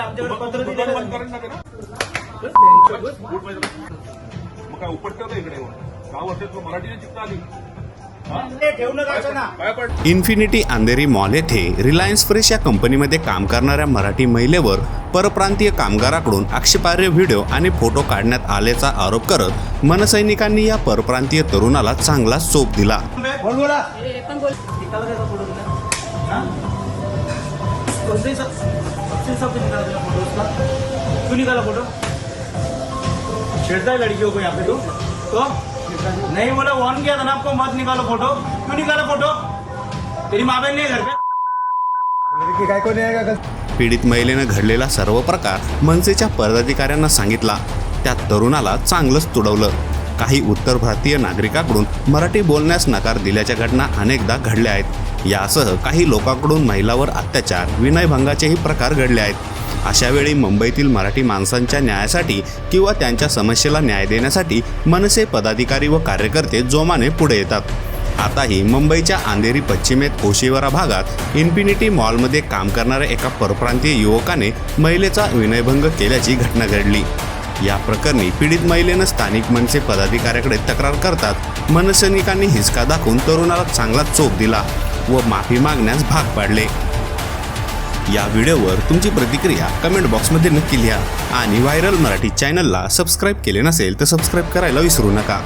आमच्याकडे पत्र दिलेलं ना. मग काय उपटतं का इकडे? दहा वर्षात मराठी आली. इन्फिनिटी अंधेरी मॉल येथे रिलायन्स फ्रेश या कंपनीमध्ये काम करणाऱ्या मराठी महिलेवर परप्रांतीय कामगाराकडून आक्षेपार्ह व्हिडिओ आणि फोटो काढण्यात आल्याचा आरोप करत मनसैनिकांनी या परप्रांतीय तरुणाला चांगला चोप दिला. बोल. सब सब निकाला तुला फोटो उसका क्यों निकाला फोटो छेड़ता है लड़कियों को यहाँ पे तू। तो नहीं बोला वार्न किया था ना आपको मत निकालो फोटो क्यों निकाला फोटो तेरी माँ बहन नहीं है घर पे। लड़की काय कोणी आहे का पीडित महिलेनं घडलेला सर्व प्रकार मनसेच्या पदाधिकाऱ्यांना सांगितला. त्या तरुणाला चांगलंच तुडवलं. काही उत्तर भारतीय नागरिकाकडून मराठी बोलण्यास नकार दिल्याच्या घटना अनेकदा घडल्या आहेत. यासह काही लोकांकडून महिलावर अत्याचार विनयभंगाचेही प्रकार घडले आहेत. अशावेळी मुंबईतील मराठी माणसांच्या न्यायासाठी किंवा त्यांच्या समस्येला न्याय देण्यासाठी मनसे पदाधिकारी व कार्यकर्ते जोमाने पुढे येतात. आताही मुंबईच्या अंधेरी पश्चिमेत कोशिवरा भागात इन्फिनिटी मॉलमध्ये काम करणाऱ्या एका परप्रांतीय युवकाने महिलेचा विनयभंग केल्याची घटना घडली. या प्रकरणी पीडित महिलेनं स्थानिक मनसे पदाधिकाऱ्याकडे तक्रार करतात मनसैनिकांनी हिसका दाखवून तरुणाला चांगला चोप दिला. व माफी मागण्यास भाग पाडले. या व्हिडिओवर तुमची प्रतिक्रिया कमेंट बॉक्समध्ये नक्की लिहा. आणि व्हायरल मराठी चॅनलला सबस्क्राईब केले नसेल तर सबस्क्राईब करायला विसरू नका.